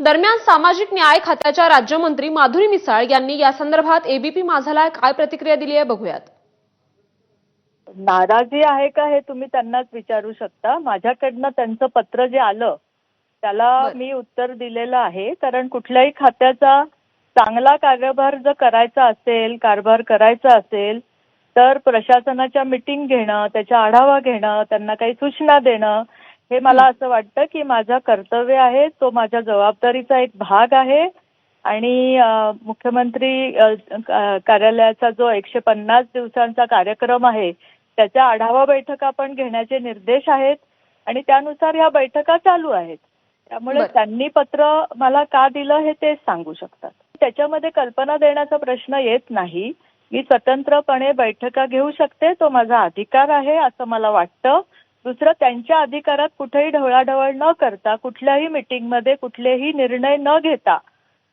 दरम्यान सामाजिक न्याय खात्याच्या राज्यमंत्री माधुरी मिसाळ यांनी या संदर्भात एबीपी माझाला काय प्रतिक्रिया दिली आहे बघूयात. नाराजी आहे का हे तुम्ही त्यांनाच विचारू शकता. माझ्याकडनं त्यांचं पत्र जे आलं त्याला. मी उत्तर दिलेलं आहे. कारण कुठल्याही खात्याचा चांगला कार्यभार जर करायचा असेल कारभार करायचा असेल तर प्रशासनाच्या मिटिंग घेणं त्याचा आढावा घेणं त्यांना काही सूचना देणं हे मला असं वाटतं की माझं कर्तव्य आहे तो माझ्या जबाबदारीचा एक भाग आहे. आणि मुख्यमंत्री कार्यालयाचा जो एकशे पन्नास दिवसांचा कार्यक्रम आहे त्याच्या आढावा बैठका पण घेण्याचे निर्देश आहेत. आणि त्यानुसार ह्या बैठका चालू आहेत. त्यामुळे. त्यांनी पत्र मला का दिलं हे तेच सांगू शकतात. त्याच्यामध्ये कल्पना देण्याचा प्रश्न येत नाही. मी स्वतंत्रपणे बैठका घेऊ शकते तो माझा अधिकार आहे असं मला वाटतं. दुसरं त्यांच्या अधिकारात कुठेही ढवळाढवळ न करता कुठल्याही मिटिंगमध्ये कुठलेही निर्णय न घेता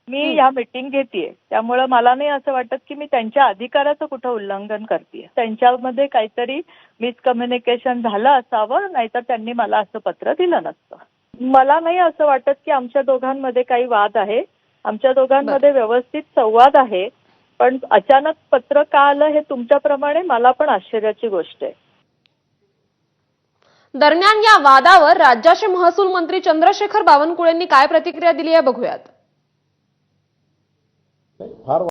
मी. ह्या मिटिंग घेतेय. त्यामुळं मला नाही असं वाटत की मी त्यांच्या अधिकाराचं कुठं उल्लंघन करते त्यांच्यामध्ये काहीतरी मिसकम्युनिकेशन झालं असावं नाहीतर त्यांनी मला असं पत्र दिलं नसतं. मला नाही असं वाटत की आमच्या दोघांमध्ये काही वाद आहे. आमच्या दोघांमध्ये व्यवस्थित संवाद आहे. पण अचानक पत्र का आलं हे तुमच्याप्रमाणे मला पण आश्चर्याची गोष्ट आहे. दरम्यान या वादावर राज्याचे महसूल मंत्री चंद्रशेखर बावनकुळेंनी काय प्रतिक्रिया दिली आहे बघूयात. फार